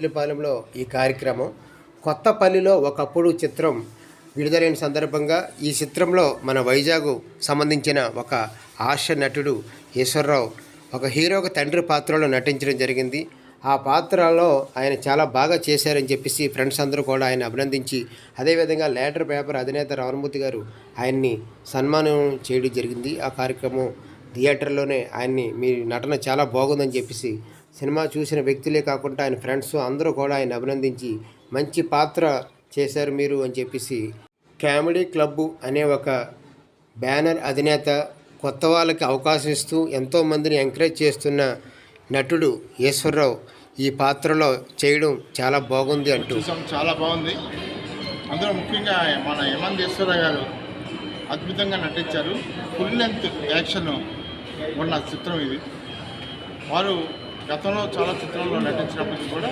మదిలిపాలెంలో ఈ కార్యక్రమం. కొత్తపల్లిలో ఒకప్పుడు చిత్రం విడుదలైన సందర్భంగా ఈ చిత్రంలో మన వైజాగ్ సంబంధించిన ఒక హాస్య నటుడు ఈశ్వరరావు ఒక హీరోకి తండ్రి పాత్రలో నటించడం జరిగింది. ఆ పాత్రలో ఆయన చాలా బాగా చేశారని చెప్పేసి ఫ్రెండ్స్ అందరూ కూడా ఆయన అభినందించి అదేవిధంగా లేటర్ పేపర్ అధినేత రామమూర్తి గారు ఆయన్ని సన్మానం చేయడం జరిగింది. ఆ కార్యక్రమం థియేటర్లోనే ఆయన్ని మీ నటన చాలా బాగుందని చెప్పేసి సినిమా చూసిన వ్యక్తులే కాకుండా ఆయన ఫ్రెండ్స్ అందరూ కూడా ఆయన అభినందించి మంచి పాత్ర చేశారు మీరు అని చెప్పేసి కామెడీ క్లబ్ అనే ఒక బ్యానర్ అధినేత కొత్త వాళ్ళకి అవకాశం ఇస్తూ ఎంతోమందిని ఎంకరేజ్ చేస్తున్న నటుడు ఈశ్వరరావు ఈ పాత్రలో చేయడం చాలా బాగుంది అంటూ. చాలా బాగుంది. అందులో ముఖ్యంగా మన యమందేశ్వర గారు అద్భుతంగా నటించారు. ఫుల్ లెంత్ యాక్షన్ ఉన్న చిత్రం ఇది. వారు గతంలో చాలా చిత్రాల్లో నటించినప్పటికీ కూడా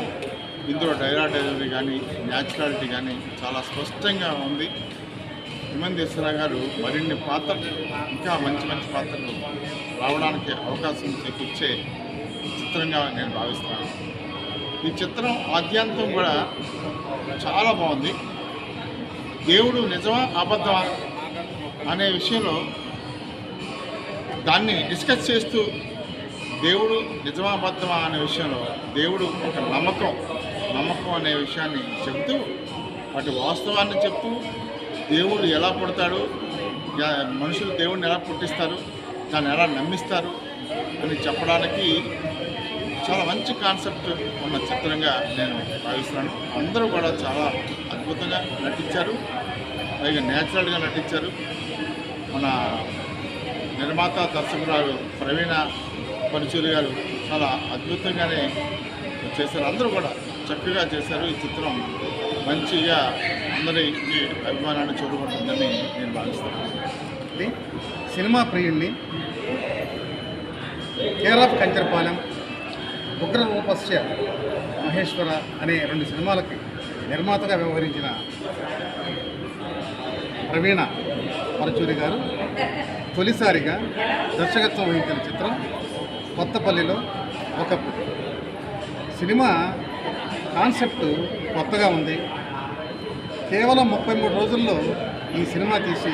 ఇందులో డైలాగ్ డెలివరీ కానీ న్యాచురాలిటీ కానీ చాలా స్పష్టంగా ఉంది. హిమందేశ్వర గారు మరిన్ని పాత్రలు ఇంకా మంచి మంచి పాత్రలు రావడానికి అవకాశం చేకూర్చే చిత్రంగా నేను భావిస్తున్నాను. ఈ చిత్రం ఆద్యాంతం కూడా చాలా బాగుంది. దేవుడు నిజమా అబద్ధమా అనే విషయంలో దాన్ని డిస్కస్ చేస్తూ దేవుడు నిజమా అబద్ధమా అనే విషయంలో దేవుడు ఒక నమ్మకం. నమ్మకం అనే విషయాన్ని చెబుతూ వాటి వాస్తవాన్ని చెప్తూ దేవుడు ఎలా పుడతాడు మనుషులు దేవుడిని ఎలా పుట్టిస్తారు దాన్ని ఎలా నమ్మిస్తారు అని చెప్పడానికి చాలా మంచి కాన్సెప్ట్ ఉన్న చిత్రంగా నేను భావిస్తున్నాను. అందరూ కూడా చాలా అద్భుతంగా నటించారు. పైగా న్యాచురల్గా నటించారు. మన నిర్మాత దర్శకురాలు ప్రవీణ పరుచూరి గారు చాలా అద్భుతంగానే చేశారు. అందరూ కూడా చక్కగా చేశారు. ఈ చిత్రం మంచిగా అందరికి అభిమానాన్ని చూడబడుతుందని నేను భావిస్తున్నాను. ఇది సినిమా ప్రియుణ్ణి కేర్ ఆఫ్ కంచరపాలెం ఉగ్ర రూపస్య మహేశ్వర అనే రెండు సినిమాలకి నిర్మాతగా వ్యవహరించిన ప్రవీణ పరచూరి గారు తొలిసారిగా దర్శకత్వం వహించిన చిత్రం. కొత్తపల్లిలో ఒక సినిమా కాన్సెప్ట్ కొత్తగా ఉంది. కేవలం ముప్పై మూడు రోజుల్లో ఈ సినిమా తీసి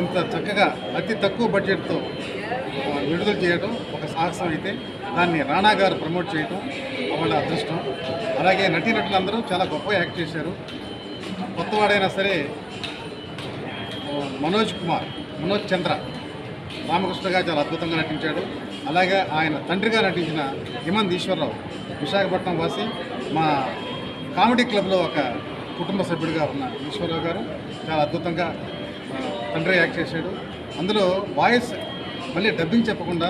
ఇంత చక్కగా అతి తక్కువ బడ్జెట్తో విడుదల చేయడం ఒక సాహసం అయితే. దాన్ని రాణా గారు ప్రమోట్ చేయడం వాళ్ళ అదృష్టం. అలాగే నటీనటులందరూ చాలా గొప్పగా యాక్ట్ చేశారు. కొత్తవాడైనా సరే మనోజ్ కుమార్ మనోజ్ చంద్ర రామకృష్ణగా చాలా అద్భుతంగా నటించాడు. అలాగే ఆయన తండ్రిగా నటించిన హిమంత్ ఈశ్వరరావు విశాఖపట్నం వాసి మా కామెడీ క్లబ్లో ఒక కుటుంబ సభ్యుడిగా ఉన్న ఈశ్వరరావు గారు చాలా అద్భుతంగా తండ్రి యాక్ట్ చేశాడు. అందులో వాయిస్ మళ్ళీ డబ్బింగ్ చెప్పకుండా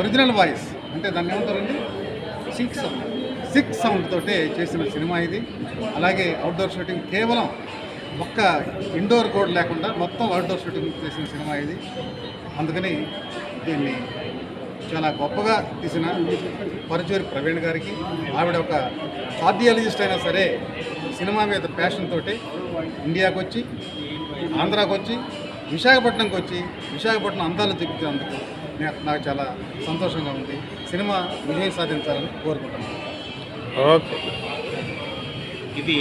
ఒరిజినల్ వాయిస్ అంటే దాన్ని ఏమంటారండి? సిక్స్ సిక్స్ సౌండ్ తోటే చేసిన సినిమా ఇది. అలాగే అవుట్డోర్ షూటింగ్ కేవలం ఒక్క ఇండోర్ కోడ్ లేకుండా మొత్తం అవుట్డోర్ షూటింగ్ చేసిన సినిమా ఇది. అందుకని దీన్ని చాలా గొప్పగా తీసిన పరచూరి ప్రవీణ్ గారికి ఆవిడ ఒక కార్డియాలజిస్ట్ అయినా సరే సినిమా మీద ప్యాషన్ తోటి ఇండియాకి వచ్చి ఆంధ్రాకి వచ్చి విశాఖపట్నంకి వచ్చి విశాఖపట్నం అందాలు చూపించినందుకు నాకు నాకు చాలా సంతోషంగా ఉంది. సినిమా విజయం సాధించాలని కోరుకుంటున్నాను. ఓకే. ఇది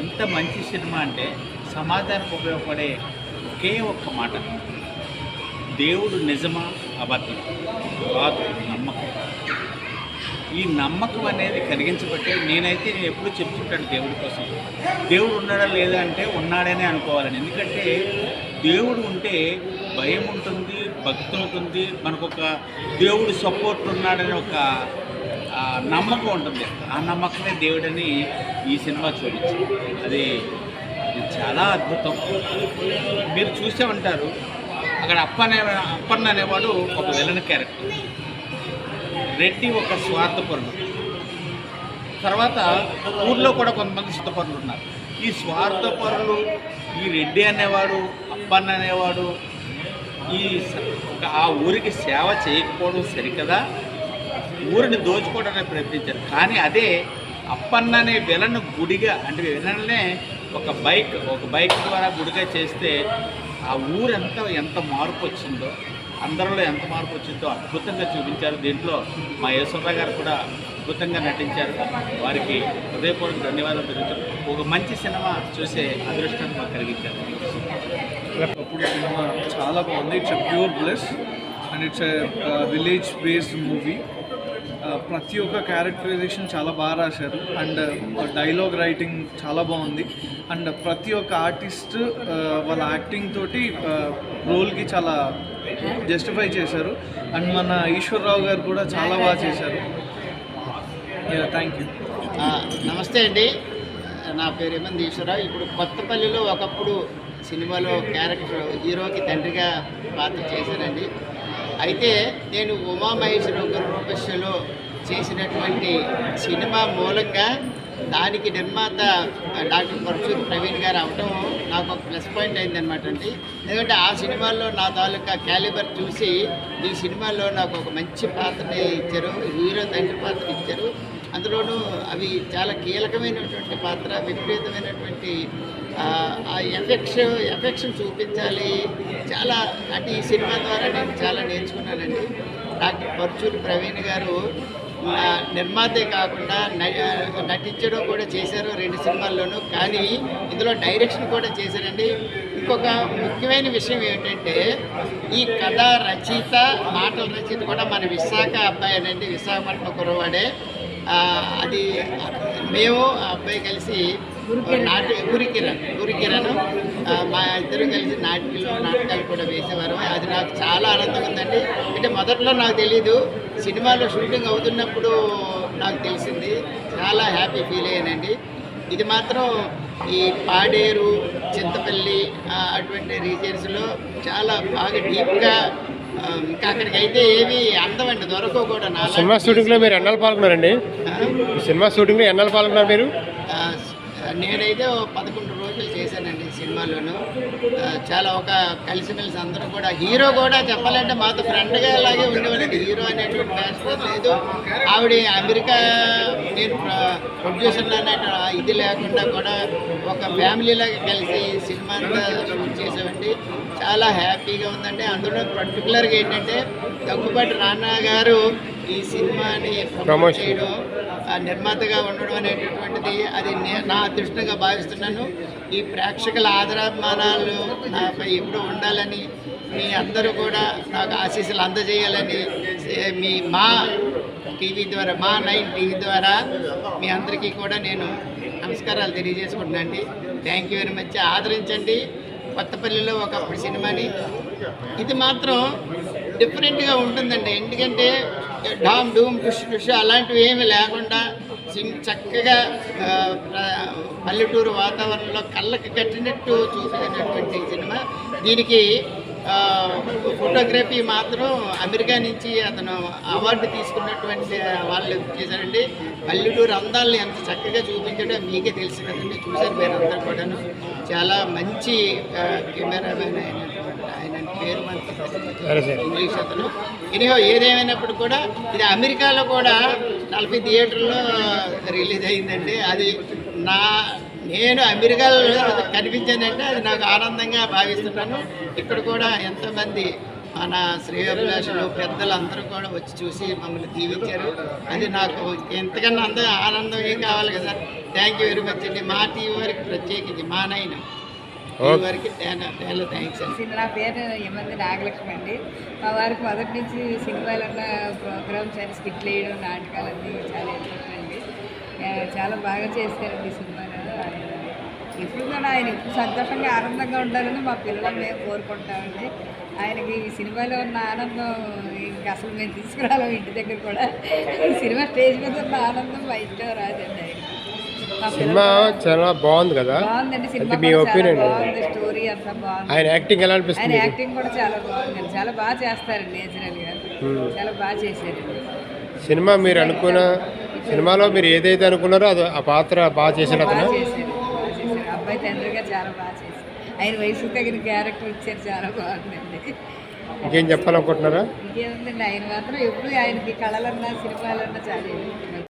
ఎంత మంచి సినిమా అంటే సమాజానికి ఉపయోగపడే ఒకే ఒక్క మాట. దేవుడు నిజమా? అబద్ధం కాదు నమ్మకం. ఈ నమ్మకం అనేది కలిగించబట్టే నేనైతే నేను ఎప్పుడు చెప్తుంటాను దేవుడి కోసం. దేవుడు ఉన్నాడా లేదా అంటే ఉన్నాడనే అనుకోవాలని. ఎందుకంటే దేవుడు ఉంటే భయం ఉంటుంది భక్తి ఉంటుంది మనకొక దేవుడు సపోర్ట్ ఉన్నాడని ఒక నమ్మకం ఉంటుంది. ఆ నమ్మకమే దేవుడని ఈ సినిమా చూడొచ్చు అది చాలా అద్భుతం. మీరు చూసే ఉంటారు. అక్కడ అప్పనే అప్పన్న అనేవాడు ఒక విలన్ క్యారెక్టర్. రెడ్డి ఒక స్వార్థపరుడు. తర్వాత ఊర్లో కూడా కొంతమంది స్వార్థపరులు ఉన్నారు ఈ స్వార్థపరులు ఈ రెడ్డి అనేవాడు అప్పన్న అనేవాడు ఈ స- ఒక ఆ ఊరికి సేవ చేయకపోవడం సరికదా? ఊరిని దోచుకోవడానికి ప్రయత్నించారు. కానీ అదే అప్పన్న అనే విలను గుడిగా అంటే విలన్నే ఒక బైక్ ఒక బైక్ ద్వారా గుడిగా చేస్తే ఆ ఊరు ఎంత మార్పు వచ్చిందో అందరిలో ఎంత మార్పు వచ్చిందో అద్భుతంగా చూపించారు. దీంట్లో మా యేశ్వరరావు గారు కూడా అద్భుతంగా నటించారు. వారికి హృదయపూర్వక ధన్యవాదాలు తెలుపుతూ ఒక మంచి సినిమా చూసే అదృష్టాన్ని మాకు కలిగించారు. అప్పుడు సినిమా చాలా బాగుంది. It's pure bless and it's village based movie ప్రతి ఒక్క క్యారెక్టరైజేషన్ చాలా బాగా రాశారు. అండ్ డైలాగ్ రైటింగ్ చాలా బాగుంది. అండ్ ప్రతి ఒక్క ఆర్టిస్ట్ వాళ్ళ యాక్టింగ్ తోటి రోల్కి చాలా జస్టిఫై చేశారు. అండ్ మన ఈశ్వరరావు గారు కూడా చాలా బాగా చేశారు. థ్యాంక్ యూ నమస్తే అండి. నా పేరు ఏమంది ఈశ్వరరావు. ఇప్పుడు కొత్తపల్లిలో ఒకప్పుడు సినిమాలో క్యారెక్టర్ హీరోకి తండ్రిగా పాత్ర చేశానండి అయితే నేను ఉమామహేశ్వరరావు గారి రూపస్యలో చేసినటువంటి సినిమా మూలంగా దానికి నిర్మాత డాక్టర్ పరశుద్ ప్రవీణ్ గారు అవటం నాకు ఒక ప్లస్ పాయింట్ అయిందనమాట అండి. ఎందుకంటే ఆ సినిమాల్లో నా తాలూకా క్యాలిబర్ చూసి ఈ సినిమాలో నాకు ఒక మంచి పాత్రని ఇచ్చారు హీరో తండ్రి పాత్ర ఇచ్చారు. అందులోనూ అవి చాలా కీలకమైనటువంటి పాత్ర విపరీతమైనటువంటి ఆ, ఎఫెక్ట్స్ ఎఫెక్ట్స్ చూపించాలి. చాలా అంటే ఈ సినిమా ద్వారా నేను చాలా నేర్చుకున్నానండి. డాక్టర్ పర్చూరి ప్రవీణ్ గారు నిర్మాతే కాకుండా నటించడం కూడా చేశారు రెండు సినిమాల్లోనూ. కానీ ఇందులో డైరెక్షన్ కూడా చేశారండి. ఇంకొక ముఖ్యమైన విషయం ఏంటంటే ఈ కథ రచయిత మాటల రచయిత కూడా మన విశాఖ అబ్బాయినండి విశాఖపట్నం కురవాడే అది మేము అబ్బాయి కలిసి నాటి గురికిరణ్ గురికిరణ్. మా ఇద్దరు కలిసి నాటికలు నాటకాలు కూడా వేసేవారు. అది నాకు చాలా ఆనందంగా ఉందండి. అంటే మొదట్లో నాకు తెలీదు. సినిమాలో షూటింగ్ అవుతున్నప్పుడు నాకు తెలిసింది. చాలా హ్యాపీ ఫీల్ అయ్యానండి. ఇది మాత్రం ఈ పాడేరు చింతపల్లి అటువంటి రీజియన్స్లో చాలా బాగా డీప్గా ఇంకా అక్కడికి అయితే ఏవి అందమండి దొరకవు కూడా నాలా సినిమా షూటింగ్లో మీరు ఎన్నాళ్ళు పాల్గొన్నారండి? సినిమా షూటింగ్లో ఎన్నాళ్ళు పాల్గొన్నారు మీరు? నేనైతే పదకొండు సినిమాలోను చాలా ఒక కలిసిమెలిసి అందరూ కూడా హీరో కూడా చెప్పాలంటే మాతో ఫ్రెండ్గా అలాగే ఉండేవాళ్ళండి. హీరో అనేటువంటి ఫ్యాషన్ లేదు. ఆవిడ అమెరికా నేను ప్రొడ్యూసర్ అన్నట్టు ఇది లేకుండా కూడా ఒక ఫ్యామిలీ లాగా కలిసి సినిమా అంతా షూట్ చేసామండి. చాలా హ్యాపీగా ఉందండి. అందులో పర్టికులర్గా ఏంటంటే దగ్గుబాటి రానా గారు ఈ సినిమాని ప్రమోట్ Promotion. చేయడం ఆ నిర్మాతగా ఉండడం అనేటటువంటిది అది నే- నా అదృష్టంగా భావిస్తున్నాను. ఈ ప్రేక్షకుల ఆదరాభిమానాలు నాపై ఎప్పుడూ ఉండాలని మీ అందరూ కూడా నాకు ఆశీస్సులు అందజేయాలని మీ మా టీవీ ద్వారా మా నైన్ టీవీ ద్వారా మీ అందరికీ కూడా నేను నమస్కారాలు తెలియజేసుకుంటున్నాను థ్యాంక్ యూ వెరీ మచ్. ఆదరించండి. కొత్తపల్లిలో ఒకప్పుడు సినిమాని. ఇది మాత్రం డిఫరెంట్గా ఉంటుందండి. ఎందుకంటే డామ్ డూమ్ టుష్ టుష్ అలాంటివి ఏమి లేకుండా సిం చక్కగా పల్లెటూరు వాతావరణంలో కళ్ళకి కట్టినట్టు చూసినటువంటి సినిమా. దీనికి ఫోటోగ్రఫీ మాత్రం అమెరికా నుంచి అతను అవార్డు తీసుకున్నటువంటి వాళ్ళు చేశారండి పల్లెటూరు అందాలను ఎంత చక్కగా చూపించడం మీకే తెలుసు కదండి. చూశారు మీరు అందరూ కూడాను. చాలా మంచి కెమెరామెన్ అయినటువంటి ఆయన పేరు మనకి ఇంగ్లీష్ అతను. ఎనిహో ఏదేమైనప్పుడు కూడా ఇది అమెరికాలో కూడా నలభై థియేటర్లో రిలీజ్ అయిందండి. అది నా నేను అమెరికాలో కనిపించానంటే అది నాకు ఆనందంగా భావిస్తున్నాను ఇక్కడ కూడా ఎంతోమంది మన శ్రేయోభిలాషులు పెద్దలు అందరూ కూడా వచ్చి చూసి మమ్మల్ని దీవించారు. అది నాకు ఎంతకన్నా అంత ఆనందం ఏం కావాలి కదా థ్యాంక్ యూ వెరీ మచ్ అండి. మా టీవీ వారికి ప్రత్యేకించి మా నైనా సినిమా పేరు ఏమంది నాగలక్ష్మి అండి. మా వారికి మొదటి నుంచి సినిమాలన్న ప్రోగ్రామ్స్ అని స్కిట్లు వేయడం నాటకాలు అన్నీ చాలా ఇంట్రెస్ట్ అండి. చాలా బాగా చేస్తారండి సినిమాలో. ఆయన ఎప్పుడు కూడా ఆయన ఎప్పుడు సంతోషంగా ఆనందంగా ఉండాలని మా పిల్లలు మేము కోరుకుంటామండి. ఆయనకి ఈ సినిమాలో ఉన్న ఆనందం ఇంకా అసలు మేము తీసుకురాలేం ఇంటి దగ్గర కూడా. ఈ సినిమా స్టేజ్ మీద ఉన్న ఆనందం మా ఇంట్లో రాదండి ఆయన. సినిమా చాలా బాగుంది కదా. అంటే మీ ఒపీనియన్ బాగుంది. బాగుంది. ఆయన యాక్టింగ్ ఎలా అనిపిస్తుంది? యాక్టింగ్ కూడా చాలా బాగుందండి చాలా బాగా చేస్తారండి నేచురల్గా. చాలా బాగా చేశారండి. సినిమా మీరు అనుకున్న సినిమాలో మీరు ఏదైతే అనుకున్నారో అది ఆ పాత్ర బాగా అతను? చేశారు. చేశారు. అబ్బాయి తండ్రిగా చాలా బాగా చేశారు. ఆయన వయసుకు తగిన క్యారెక్టర్ ఇచ్చారు. చాలా బాగుందండి. ఇంకేం చెప్పాలనుకుంటున్నారా? ఇంకేముందండి? ఆయన మాత్రం ఎప్పుడు ఆయనకి కళలన్నా సినిమాలన్నా చాలా